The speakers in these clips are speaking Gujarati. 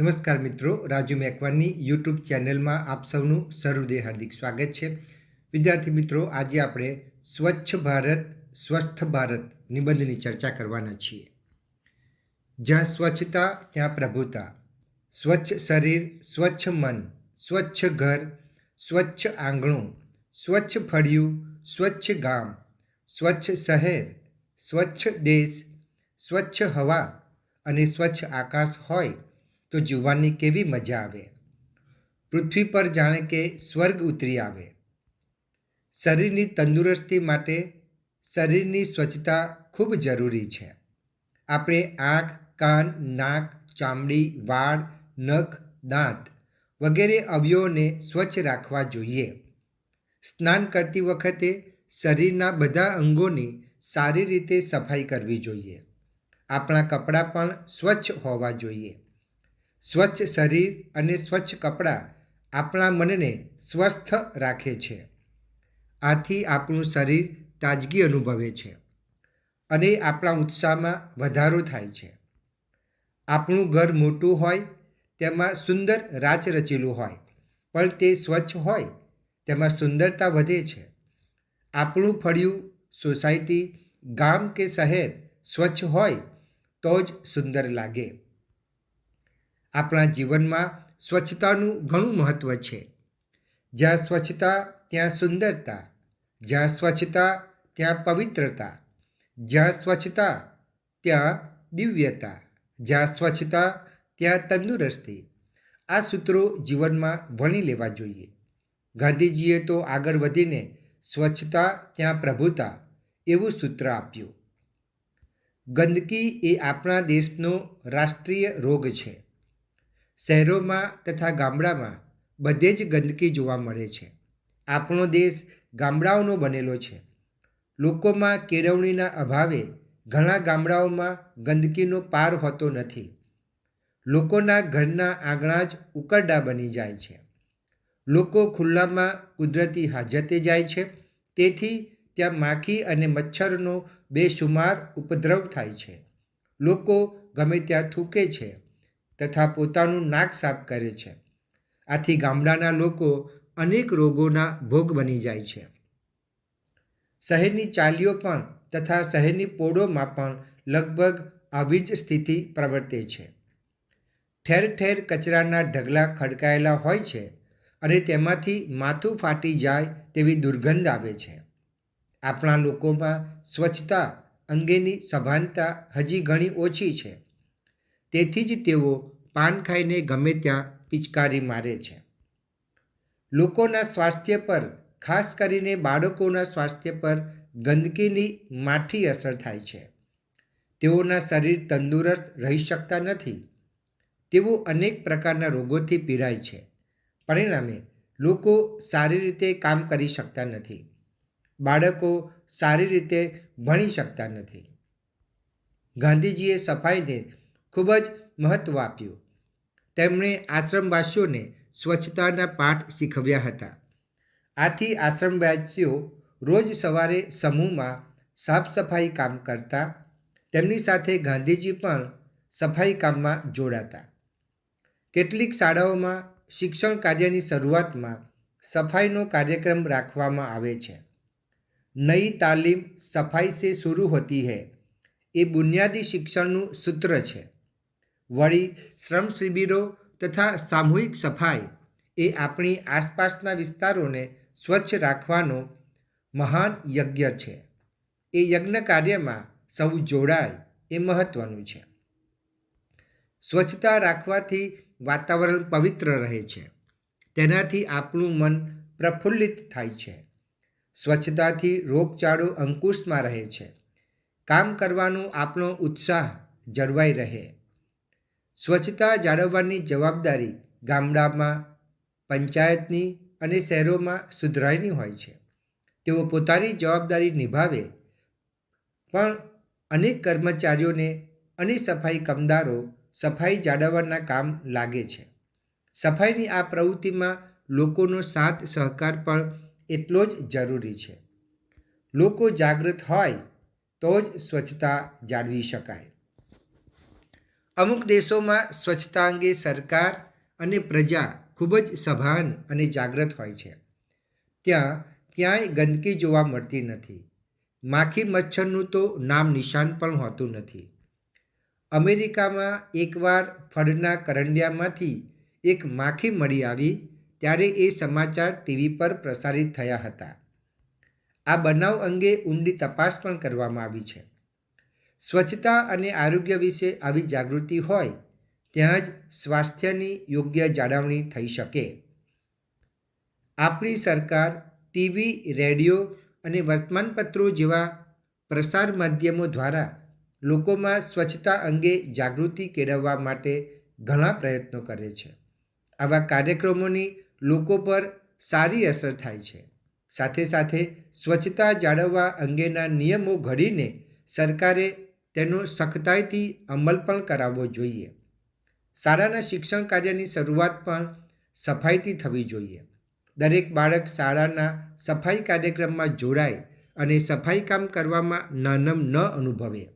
નમસ્કાર મિત્રો, રાજુ મેકવાનની યુટ્યુબ ચેનલમાં આપ સૌનું સહૃદય હાર્દિક સ્વાગત છે. વિદ્યાર્થી મિત્રો, આજે આપણે સ્વચ્છ ભારત, સ્વસ્થ ભારત નિબંધની ચર્ચા કરવાના છીએ. જ્યાં સ્વચ્છતા, ત્યાં પ્રભુતા. સ્વચ્છ શરીર, સ્વચ્છ મન, સ્વચ્છ ઘર, સ્વચ્છ આંગણું, સ્વચ્છ ફળિયું, સ્વચ્છ ગામ, સ્વચ્છ શહેર, સ્વચ્છ દેશ, સ્વચ્છ હવા અને સ્વચ્છ આકાશ હોય તો જીવવાની કેવી મજા આવે? પૃથ્વી પર જાણે કે સ્વર્ગ ઉતરી આવે. શરીરની તંદુરસ્તી માટે શરીરની સ્વચ્છતા ખૂબ જરૂરી છે. આપણે આંખ, કાન, નાક, ચામડી, વાળ, નખ, દાંત વગેરે અવયવોને સ્વચ્છ રાખવા જોઈએ. સ્નાન કરતી વખતે શરીરના બધા અંગોની સારી રીતે સફાઈ કરવી જોઈએ. આપણા કપડાં પણ સ્વચ્છ હોવા જોઈએ. સ્વચ્છ શરીર અને સ્વચ્છ કપડાં આપણા મનને સ્વસ્થ રાખે છે. આથી આપણું શરીર તાજગી અનુભવે છે અને આપણા ઉત્સાહમાં વધારો થાય છે. આપણું ઘર મોટું હોય, તેમાં સુંદર રાચ રચેલું હોય, પણ તે સ્વચ્છ હોય, તેમાં સુંદરતા વધે છે. આપણું ફળિયું સોસાયટી, ગામ કે શહેર સ્વચ્છ હોય, તો જ સુંદર લાગે. આપણા જીવનમાં સ્વચ્છતાનું ઘણું મહત્ત્વ છે. જ્યાં સ્વચ્છતા, ત્યાં સુંદરતા, જ્યાં સ્વચ્છતા, ત્યાં પવિત્રતા, જ્યાં સ્વચ્છતા, ત્યાં દિવ્યતા, જ્યાં સ્વચ્છતા, ત્યાં તંદુરસ્તી. આ સૂત્રો જીવનમાં વણી લેવા જોઈએ. ગાંધીજીએ તો આગળ વધીને સ્વચ્છતા, ત્યાં પ્રભુતા એવું સૂત્ર આપ્યું. ગંદકી એ આપણા દેશનો રાષ્ટ્રીય રોગ છે. શહેરોમાં તથા ગામડામાં બધે જ ગંદકી જોવા મળે છે. આપણો દેશ ગામડાઓનો બનેલો છે. લોકોમાં કેળવણીના અભાવે ઘણા ગામડાઓમાં ગંદકીનો પાર હોતો નથી. લોકોના ઘરના આંગણા જ ઉકરડા બની જાય છે. લોકો ખુલ્લામાં કુદરતી હાજતે જાય છે. તેથી ત્યાં માખી અને મચ્છરનો બેશુમાર ઉપદ્રવ થાય છે. લોકો ગમે ત્યાં થૂકે છે. તથા પોતાનું નાક સાફ કરે છે. આથી ગામડાના લોકો અનેક રોગોના ભોગ બની જાય છે. શહેરની ચાલીઓ પણ તથા શહેરની પોળોમાં પણ લગભગ આવી જ સ્થિતિ પ્રવર્તે છે. ઠેર ઠેર કચરાના ઢગલા ખડકાયેલા હોય છે અને તેમાંથી માથું ફાટી જાય તેવી દુર્ગંધ આવે છે. આપણા લોકોમાં સ્વચ્છતા અંગેની સભાનતા હજી ઘણી ઓછી છે. તેથી જ તેઓ પાન ખાઈને ગમે ત્યાં પિચકારી મારે છે. લોકોના સ્વાસ્થ્ય પર, ખાસ કરીને બાળકોના સ્વાસ્થ્ય પર ગંદકીની માઠી અસર થાય છે. તેઓના શરીર તંદુરસ્ત રહી શકતા નથી. તેઓ અનેક પ્રકારના રોગોથી પીડાય છે. પરિણામે, લોકો સારી રીતે કામ કરી શકતા નથી. બાળકો સારી રીતે ભણી શકતા નથી. ગાંધીજીએ સફાઈને ખૂબ જ મહત્ત્વ આપ્યું. તેમણે આશ્રમવાસીઓને સ્વચ્છતાના પાઠ શીખવ્યા હતા. આથી આશ્રમવાસીઓ રોજ સવારે સમૂહમાં સાફ સફાઈ કામ કરતા, તેમની સાથે ગાંધીજી પણ સફાઈ કામમાં જોડાતા. કેટલીક શાળાઓમાં શિક્ષણ કાર્યની શરૂઆતમાં સફાઈનો કાર્યક્રમ રાખવામાં આવે છે. નઈ તાલીમ સફાઈ સે શરૂ હોતી હૈ. એ બુનિયાદી શિક્ષણનું સૂત્ર છે. વળી શ્રમ શિબિરો તથા સામૂહિક સફાઈ એ આપણી આસપાસના વિસ્તારોને સ્વચ્છ રાખવાનો મહાન યજ્ઞ છે. એ યજ્ઞ કાર્યમાં સૌ જોડાય એ મહત્ત્વનું છે. સ્વચ્છતા રાખવાથી વાતાવરણ પવિત્ર રહે છે. તેનાથી આપણું મન પ્રફુલ્લિત થાય છે. સ્વચ્છતાથી રોગચાળો અંકુશમાં રહે છે. કામ કરવાનો આપણો ઉત્સાહ જળવાઈ રહે. સ્વચ્છતા જાળવવાની જવાબદારી ગામડામાં, પંચાયતની અને શહેરોમાં સુધરાઈની હોય છે. તેઓ પોતાની જવાબદારી નિભાવે, પણ અનેક કર્મચારીઓને અને સફાઈ કામદારો સફાઈ જાળવવાના કામ લાગે છે. સફાઈની આ પ્રવૃત્તિમાં લોકોનો સાથ સહકાર પણ એટલો જ જરૂરી છે. લોકો જાગૃત હોય તો જ સ્વચ્છતા જાળવી શકાય. અમુક દેશોમાં સ્વચ્છતા અંગે સરકાર અને પ્રજા ખૂબ જ સભાન અને જાગૃત હોય છે. ત્યાં ક્યાંય ગંદકી જોવા મળતી નથી. માખી મચ્છરનું તો નામ નિશાન પણ હોતું નથી. અમેરિકામાં એકવાર ફળના કરંડિયામાંથી એક માખી મળી આવી, ત્યારે એ સમાચાર ટીવી પર પ્રસારિત થયા હતા. આ બનાવ અંગે ઊંડી તપાસ પણ કરવામાં આવી છે. સ્વચ્છતા અને આરોગ્ય વિશે આવી જાગૃતિ હોય, ત્યાં જ સ્વાસ્થ્યની યોગ્ય જાળવણી થઈ શકે. આપણી સરકાર ટીવી, રેડિયો અને વર્તમાનપત્રો જેવા પ્રસાર માધ્યમો દ્વારા લોકોમાં સ્વચ્છતા અંગે જાગૃતિ કેળવવા માટે ઘણા પ્રયત્નો કરે છે. આવા કાર્યક્રમોની લોકો પર સારી અસર થાય છે. સાથે સાથે સ્વચ્છતા જાળવવા અંગેના નિયમો ઘડીને સરકારે તેનો સખતાઈથી અમલ પણ કરાવવો જોઈએ. શાળાના શિક્ષણ કાર્યની શરૂઆત પણ સફાઈથી થવી જોઈએ. દરેક બાળક શાળાના સફાઈ કાર્યક્રમમાં જોડાય અને સફાઈ કામ કરવામાં નાનમ ન અનુભવે.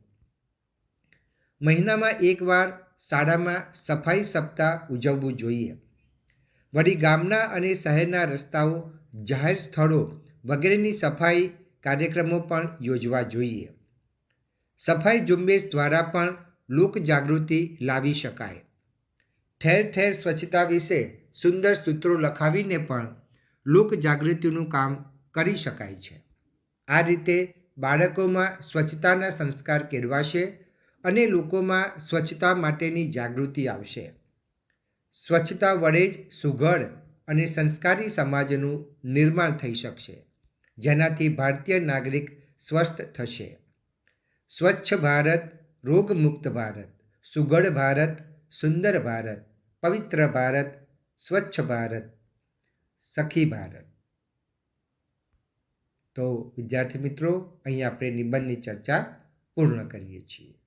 મહિનામાં એકવાર શાળામાં સફાઈ સપ્તાહ ઉજવવું જોઈએ. વળી ગામના અને શહેરના રસ્તાઓ, જાહેર સ્થળો વગેરેની સફાઈ કાર્યક્રમો પણ યોજવા જોઈએ. સફાઈ ઝુંબેશ દ્વારા પણ લોકજાગૃતિ લાવી શકાય. ઠેર ઠેર સ્વચ્છતા વિશે સુંદર સૂત્રો લખાવીને પણ લોકજાગૃતિનું કામ કરી શકાય છે. આ રીતે બાળકોમાં સ્વચ્છતાના સંસ્કાર કેળવાશે અને લોકોમાં સ્વચ્છતા માટેની જાગૃતિ આવશે. સ્વચ્છતા વડે જ સુઘડ અને સંસ્કારી સમાજનું નિર્માણ થઈ શકશે, જેનાથી ભારતીય નાગરિક સ્વસ્થ થશે. સ્વચ્છ ભારત, રોગમુક્ત ભારત સુઘડ ભારત, સુંદર ભારત, પવિત્ર ભારત, સ્વચ્છ ભારત, સખી ભારત. તો વિદ્યાર્થી મિત્રો, અહીં આપણે નિબંધની ચર્ચા પૂર્ણ કરીએ છીએ.